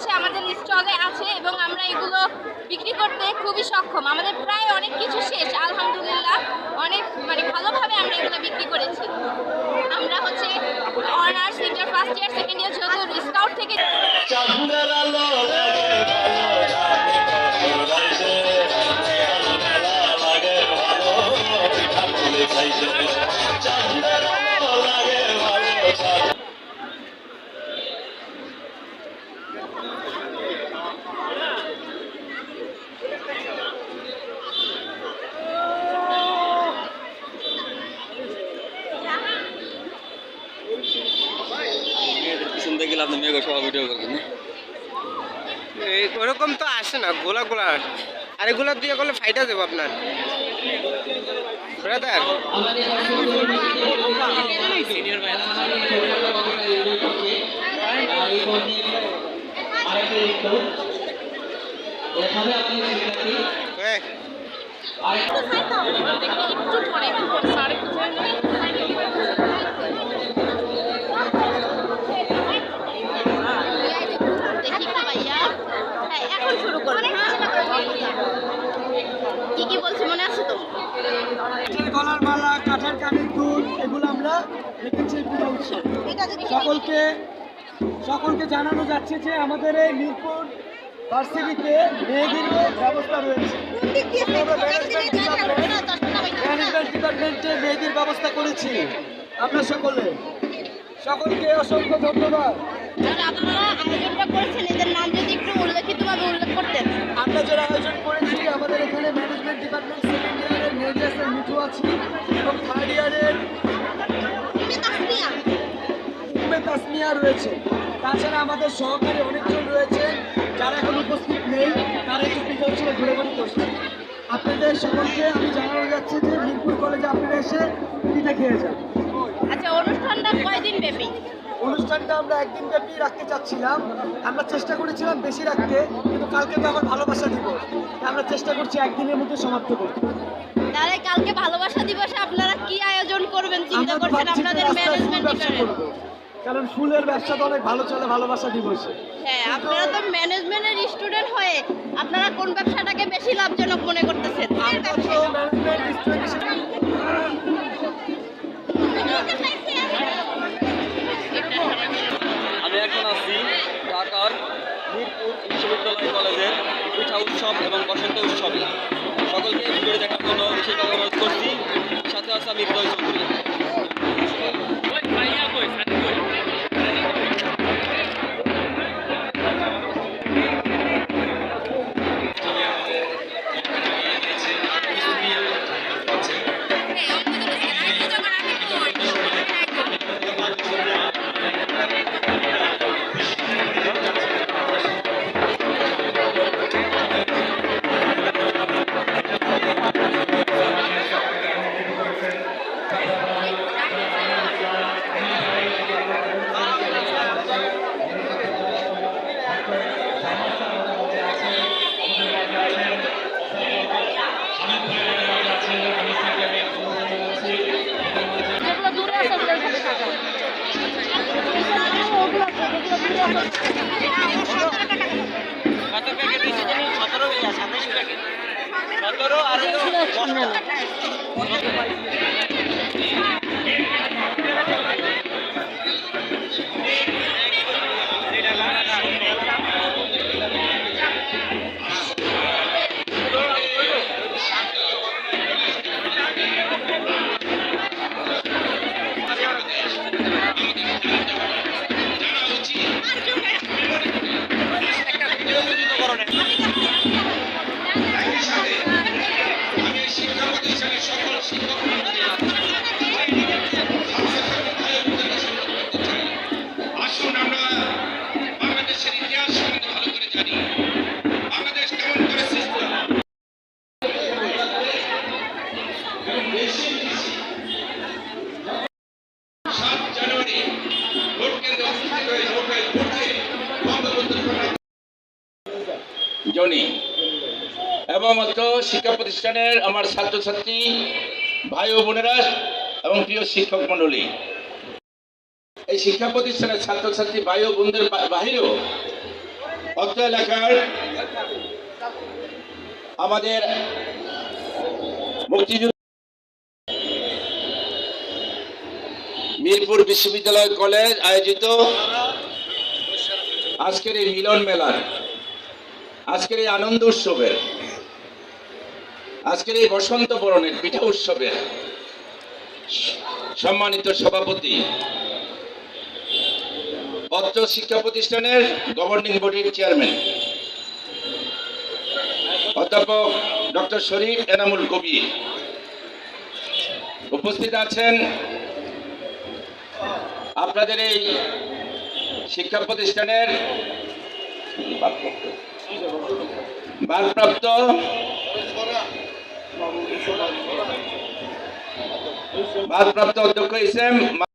হচ্ছে আমাদের স্টলে আছে এবং আমরা এগুলো বিক্রি করতে খুবই সক্ষম। আমাদের প্রায় অনেক কিছু গেলে আপনি মেঘ সব ভিডিও করবেন এই ওরকম তো আসে না গোলা গোলা। আর এগুলো দিয়ে করলে ফাইটা দেবো আপনার। ব্রাদার। হ্যাঁ সকলকে সকলকে জানানো যাচ্ছে যে আমাদের এই মিরপুর ভার্সিটিতে মেয়েদের ব্যবস্থা রয়েছে। ম্যানেজমেন্ট ডিপার্টমেন্টে মেয়েদের ব্যবস্থা করেছি আমরা সকলে। সকলকে অসংখ্য ধন্যবাদ। আপনারা আয়োজনটা করেছেন এদের নাম যদি একটু উল্লেখ করতেন। আমরা যারা আয়োজন করেছি আমাদের এখানে ম্যানেজমেন্ট ডিপার্টমেন্ট সেকেন্ড ইয়ারের মেয়েদের মিঠু আছি এবং থার্ড ইয়ারের তাসমিয়া রয়েছে। তাছাড়া আমাদের সহকারী অনেকজন রয়েছে। যারা এখন উপস্থিত নেই তারা একটু পিঠা উৎসবে ঘুরে ঘুরে করছে আপনাদের সকলকে আমি জানানো যাচ্ছে যে মিরপুর কলেজে আপনারা এসে পিঠা খেয়ে যান। আচ্ছা অনুষ্ঠানটা কয়দিন ব্যাপী? অনুষ্ঠানটা আমরা একদিন ব্যাপী রাখতে চাচ্ছিলাম। আমরা চেষ্টা করেছিলাম বেশি রাখতে কিন্তু কালকে তো আমার ভালোবাসা দিব আমরা চেষ্টা করছি একদিনের মধ্যে সমাপ্ত করতে। তাহলে কালকে ভালোবাসা দিবসে আপনারা কি আয়োজন করবেন চিন্তা করছেন আপনাদের ম্যানেজমেন্ট। কারণ ফুলের ব্যবসা তো অনেক ভালো চলে ভালোবাসা দিবসে। হ্যাঁ আপনারা তো ম্যানেজমেন্টের স্টুডেন্ট হয়ে আপনারা কোন ব্যবসাটাকে বেশি লাভজনক মনে করতেছেন? আমি এখন আছি ঢাকার মিরপুর বিশ্ববিদ্যালয় কলেজের পিঠা উৎসব এবং বসন্ত উৎসবে। সকলকে ভিডিও দেখার জন্য বিশেষভাবে অনুরোধ করছি। সাথে আছে আমি হৃদয় চৌধুরী সতেরো আর আসুন জনি এবং অত শিক্ষা প্রতিষ্ঠানের আমার ছাত্রছাত্রী, ভাই ও বোনেরা এবং প্রিয় শিক্ষক মণ্ডলী। এই শিক্ষা প্রতিষ্ঠানের ছাত্রছাত্রী ভাই ও বোনদের বাহিরেও অত্র এলাকার আমাদের মুক্তিযুদ্ধ মিরপুর বিশ্ববিদ্যালয় কলেজ আয়োজিত আজকের এই মিলন মেলার আজকের এই আনন্দ উৎসবের, আজকের এই বসন্ত বরণের পিঠা উৎসবের সম্মানিত সভাপতি, অত্র শিক্ষা প্রতিষ্ঠানের গভর্নিং বডির চেয়ারম্যান অধ্যাপক ডক্টর শরীফ এনামুল কবি উপস্থিত আছেন। আপনাদের এই শিক্ষা প্রতিষ্ঠানের ভারপ্রাপ্ত ভারপ্রাপ্ত অধ্যক্ষ হিসেবে